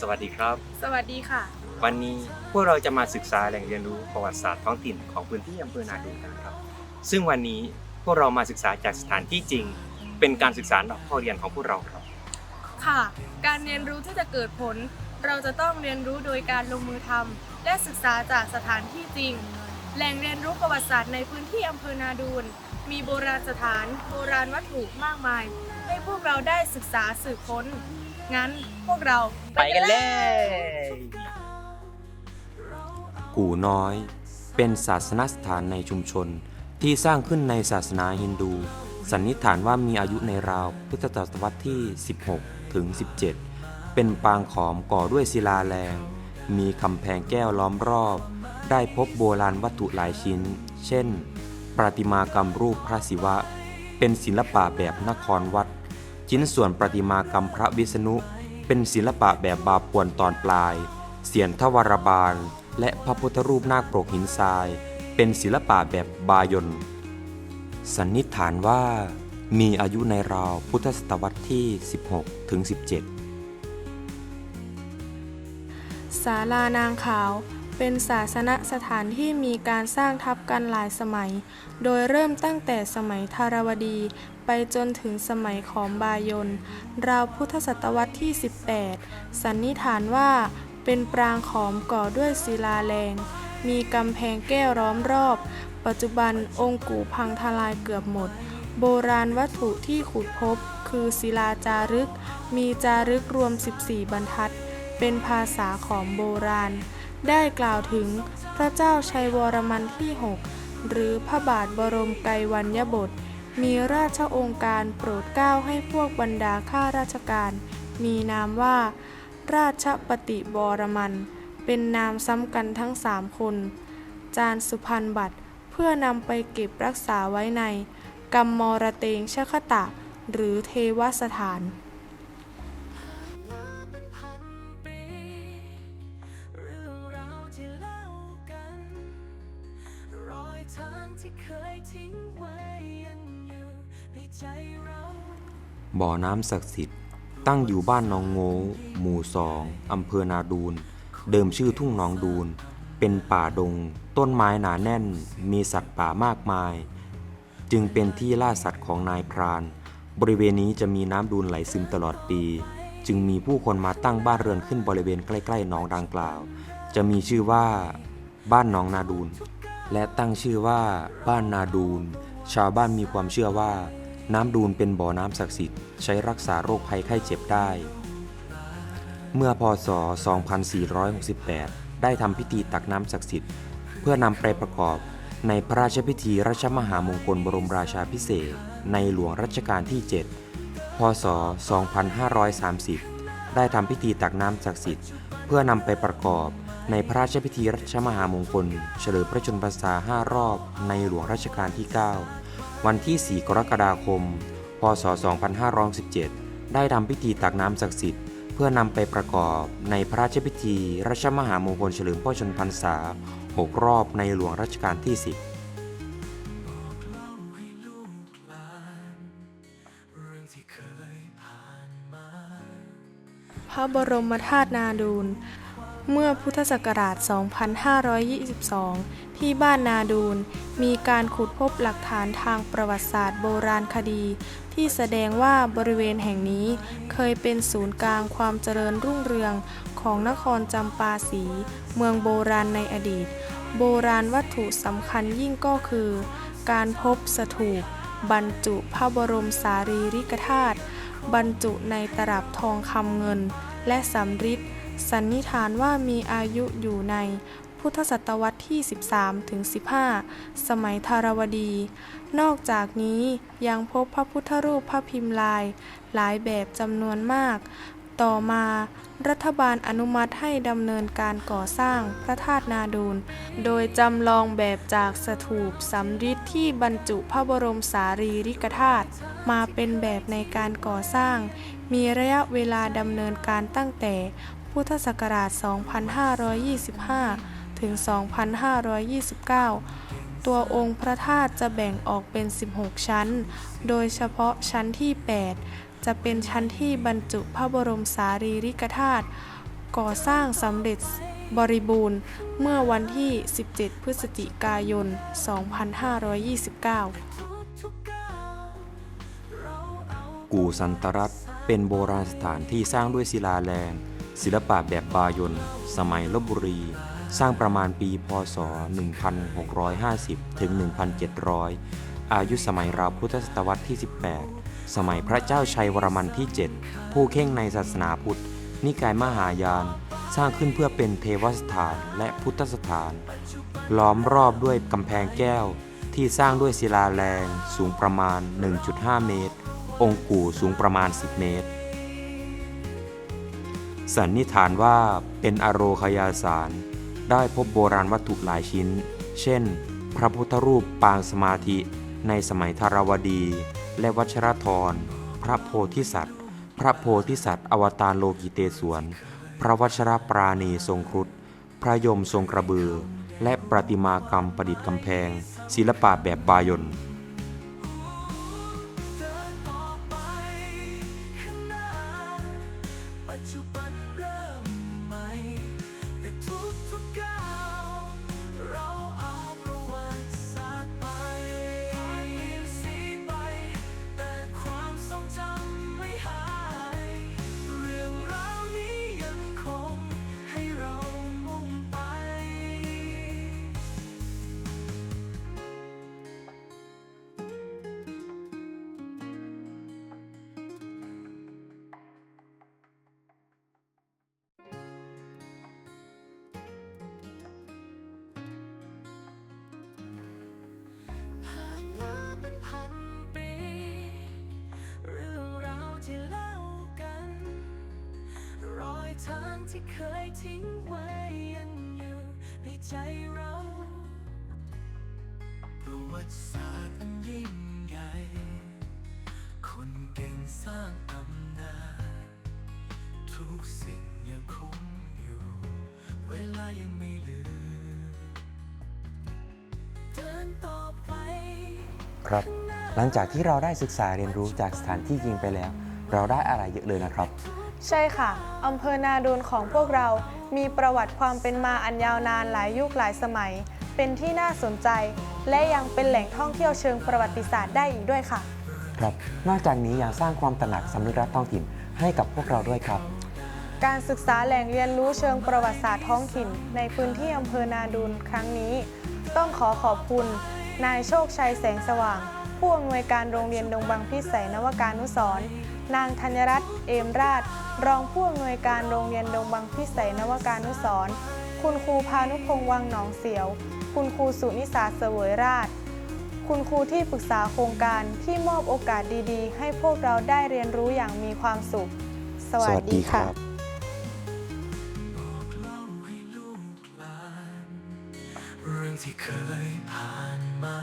สวัสดีครับ สวัสดีค่ะ วันนี้พวกเราจะมาศึกษาแหล่งเรียนรู้ประวัติศาสตร์ท้องถิ่นของพื้นที่อำเภอนาดูนกันครับ ซึ่งวันนี้พวกเรามาศึกษาจากสถานที่จริง เป็นการศึกษานอกข้อเรียนของพวกเราครับ ค่ะ การเรียนรู้ที่จะเกิดผล เราจะต้องเรียนรู้โดยการลงมือทำและศึกษาจากสถานที่จริง แหล่งเรียนรู้ประวัติศาสตร์ในพื้นที่อำเภอนาดูนมีโบราณสถาน โบราณวัตถุมากมาย ให้พวกเราได้ศึกษาสืบค้น งั้นพวกเราไปกันเลย กู่น้อย เป็นศาสนสถานในชุมชน ที่สร้างขึ้นในศาสนาฮินดู สันนิษฐานว่ามีอายุในราวพุทธศตวรรษที่ 16 ถึง 17 เป็นปางขอมก่อด้วยศิลาแรง มีกำแพงแก้วล้อมรอบ ได้พบโบราณวัตถุหลายชิ้น เช่น ประติมากรรมรูปพระศิวะ เป็นศิลปะแบบนครวัด ชิ้นส่วนประติมากรรมพระวิษณุ เป็นศิลปะแบบบาปวนตอนปลาย เสียนทวารบาล และพระพุทธรูปนาคปรกหินทราย เป็นศิลปะแบบบายนสันนิษฐานว่ามีอายุในราวพุทธศตวรรษที่ 16 ถึง 17 ศาลานางขาว เป็นศาสนสถานที่มีการสร้างทับกันหลายสมัย โดยเริ่มตั้งแต่สมัยธารวดี ไปจนถึงสมัยขอมบายน ราวพุทธศตวรรษที่ 18 สันนิษฐานว่าเป็นปรางขอมก่อด้วยศิลาแรง มีกำแพงแก้วล้อมรอบ ปัจจุบันองค์กูพังทลายเกือบหมด โบราณวัตถุที่ขุดพบ คือศิลาจารึก มีจารึกรวม 14 บรรทัด เป็นภาษาของโบราณ ได้กล่าวถึงพระเจ้าชัยวรมันที่ 6 หรือพระบาทบรมไกรวัญญบท มีราชโองการโปรดเกล้าให้พวกบรรดาข้าราชการ มีนามว่า ราชปฏิบรมัน เป็นนามซ้ำกันทั้งสามคน จารสุพรรณบัตรเพื่อนำไปเก็บรักษาไว้ใน กรรมมรเตงชคตะ หรือเทวสถาน ทางที่เคยทิ้งไว้ยังอยู่ในใจเรา บ่อน้ำศักดิ์สิทธิ์ ตั้งอยู่บ้านหนองโงหมู่สองอำเภอนาดูน เดิมชื่อทุ่งหนองดูน เป็นป่าดง ต้นไม้หนาแน่น มีสัตว์ป่ามากมาย จึงเป็นที่ล่าสัตว์ของนายพราน บริเวณนี้จะมีน้ำดูนไหลซึมตลอดปี จึงมีผู้คนมาตั้งบ้านเรือนขึ้นบริเวณใกล้ๆหนองดังกล่าว จะมีชื่อว่า บ้านหนองนาดูน และตั้งชื่อว่าบ้านนาดูน ชาวบ้านมีความเชื่อว่า น้ำดูนเป็นบ่อน้ำศักดิ์สิทธิ์ใช้รักษาโรคภัยไข้เจ็บได้ เมื่อพศ 2468 ได้ทำพิธีตักน้ำศักดิ์สิทธิ์ เพื่อนำไปประกอบในพระราชพิธีรัชมหามงคลบรมราชาพิเศษในหลวงรัชกาลที่ 7 พศ 2530 ได้ทำพิธีตักน้ำศักดิ์สิทธิ์ เพื่อนำไปประกอบ ในพระราชพิธีรัชมหามงคล เฉลิมพระชนมพรรษา 5 รอบในหลวงรัชกาลที่ 9 วันที่ 4 กรกฎาคม พศ 2517 ได้ทำพิธีตักน้ำศักดิ์สิทธิ์ เพื่อนำไปประกอบในพระราชพิธีรัชมหามงคลเฉลิมพระชนมพรรษา 6 รอบในหลวงรัชกาลที่ 10พระบรมธาตุนาดูน เมื่อพุทธศักราช 2522 ที่บ้านนาดูน มีการขุดพบหลักฐานทางประวัติศาสตร์โบราณคดี ที่แสดงว่าบริเวณแห่งนี้เคยเป็นศูนย์กลางความเจริญรุ่งเรืองของนครจำปาสี เมืองโบราณในอดีต โบราณวัตถุสำคัญยิ่งก็คือ การพบสถูปบรรจุพระบรมสารีริกธาตุบรรจุในตลับทองคำเงิน และสำริด สันนิษฐานว่ามีอายุอยู่ในพุทธศตวรรษที่ 13ถึง15 สมัยธารวดี นอกจากนี้ยังพบพระพุทธรูปพระพิมพ์ลาย หลายแบบจำนวนมาก ต่อมารัฐบาลอนุมัติให้ดำเนินการก่อสร้างพระธาตุนาดูนโดยจำลองแบบจากสถูปสำริดที่บรรจุพระบรมสารีริกธาตุมาเป็นแบบในการก่อสร้าง มีระยะเวลาดำเนินการตั้งแต่ พุทธศักราช 2525 ถึง 2529 ตัวองค์พระธาตุจะแบ่งออกเป็น 16 ชั้น โดยเฉพาะชั้นที่ 8 จะเป็นชั้นที่บรรจุพระบรมสารีริกธาตุก่อสร้างสำเร็จบริบูรณ์เมื่อวันที่ 17 พฤศจิกายน 2529 กู่สันตรัตน์เป็นโบราณสถานที่สร้างด้วยศิลาแรง ศิลปะแบบบายนสมัยลบบุรี สร้างประมาณปีพศ 1650 ถึง 1700 อายุสมัยราวพุทธศตวรรษที่ 18 สมัยพระเจ้าชัยวรมันที่ 7 ผู้เข่งในศาสนาพุทธ นิกายมหายาน สร้างขึ้นเพื่อเป็นเทวสถานและพุทธสถาน ล้อมรอบด้วยกำแพงแก้ว ที่สร้างด้วยศิลาแรงสูงประมาณ 1.5 เมตร องค์กู่สูงประมาณ 10 เมตร สันนิษฐานว่าเป็นอโรคยาสาร ได้พบโบราณวัตถุหลายชิ้น เช่น พระพุทธรูปปางสมาธิ ในสมัยธารวดี และวัชรธร พระโพธิสัตว์ พระโพธิสัตว์ อวตารโลกิเตศวน พระวัชรปราณีทรงครุฑ พระยมทรงกระบือ และประติมากรรมประดิษฐ์กำแพง ศิลปะแบบบายน ทางที่เคยทิ้งไว้ยังอยู่ในใจเราประวัติศาสตร์อันยิ่งใหญ่ คนเก่งสร้างตำนานทุกสิ่งยังคงอยู่ เวลายังไม่ลืมเดินต่อไป ครับ หลังจากที่เราได้ศึกษาเรียนรู้จากสถานที่จริงไปแล้ว เราได้อะไรเยอะเลยนะครับ ใช่ค่ะ อำเภอนาดูนของพวกเรา มีประวัติความเป็นมาอันยาวนานหลายยุคหลายสมัย เป็นที่น่าสนใจ และยังเป็นแหล่งท่องเที่ยวเชิงประวัติศาสตร์ได้อีกด้วยค่ะ ครับ นอกจากนี้ยังสร้างความตระหนักสำนึกรักท้องถิ่นให้กับพวกเราด้วยครับ การศึกษาแหล่งเรียนรู้เชิงประวัติศาสตร์ท้องถิ่น ในพื้นที่อำเภอนาดูนครั้งนี้ ต้องขอขอบคุณ นายโชคชัยแสงสว่าง ผู้อำนวยการโรงเรียนดงบางพิสัยนวการนุสรณ์นางธัญรัตน์เอมราช รองผู้อำนวยการโรงเรียนดงบางพิสัยนวการนุสรณ์คุณครูพานุพงษ์วังหนองเสียว คุณครูสุนิสาเสวยราช คุณครูที่ปรึกษาโครงการที่มอบโอกาสดีๆ ให้พวกเราได้เรียนรู้อย่างมีความสุข สวัสดีค่ะบอกเล่าให้ลูกหลานเรื่องที่เคยผ่านมา